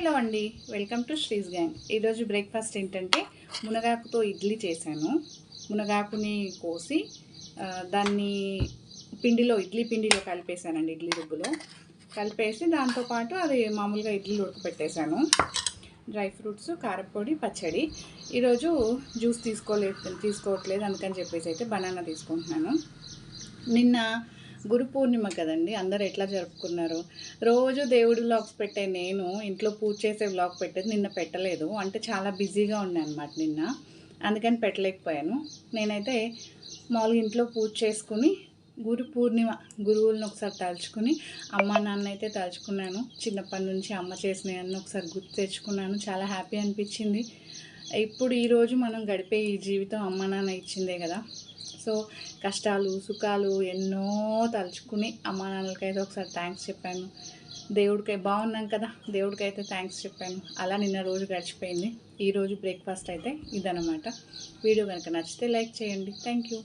Hello అండి. Welcome to Sri's gang. ఈరోజు breakfast ఏంటంటే మునగాకుతో ఇడ్లీ చేశాను. మునగాకుని కోసి దాన్ని పిండిలో ఇడ్లీ పిండిలో కలిపేశానండి ఇడ్లీ రుబ్బులో. కలిపేసి దాంతోపాటు అది మామూలుగా ఇడ్లీలు ఉడకపెట్టేశాను. డ్రై ఫ్రూట్స్ కారపొడి పచ్చడి. ఈరోజు జ్యూస్ తీసుకోలేదు తీసుకోవట్లేదు అందుకని చెప్పేసి అయితే బనానా తీసుకుంటున్నాను. నిన్న గురు పూర్ణిమ కదండి అందరు ఎట్లా జరుపుకున్నారు? రోజు దేవుడు వ్లాగ్స్ పెట్టే నేను ఇంట్లో పూజ చేసే వ్లాగ్ పెట్టేది నిన్న పెట్టలేదు. అంటే చాలా బిజీగా ఉండే అనమాట నిన్న. అందుకని పెట్టలేకపోయాను. నేనైతే మామూలుగా ఇంట్లో పూజ చేసుకుని గురు పూర్ణిమ గురువులను ఒకసారి తలుచుకుని అమ్మ నాన్న అయితే తలుచుకున్నాను. చిన్నప్పటి నుంచి అమ్మ చేసినవన్నీ ఒకసారి గుర్తు తెచ్చుకున్నాను. చాలా హ్యాపీ అనిపించింది. ఇప్పుడు ఈరోజు మనం గడిపే ఈ జీవితం అమ్మ నాన్న ఇచ్చిందే కదా. సో కష్టాలు సుఖాలు ఎన్నో తలుచుకుని అమ్మా నాన్నలకైతే ఒకసారి థ్యాంక్స్ చెప్పాను. దేవుడికి బాగున్నాం కదా దేవుడికి అయితే థ్యాంక్స్ చెప్పాను. అలా నిన్న రోజు గడిచిపోయింది. ఈరోజు బ్రేక్ఫాస్ట్ అయితే ఇదనమాట వీడియో కనుక నచ్చితే లైక్ చేయండి. Thank you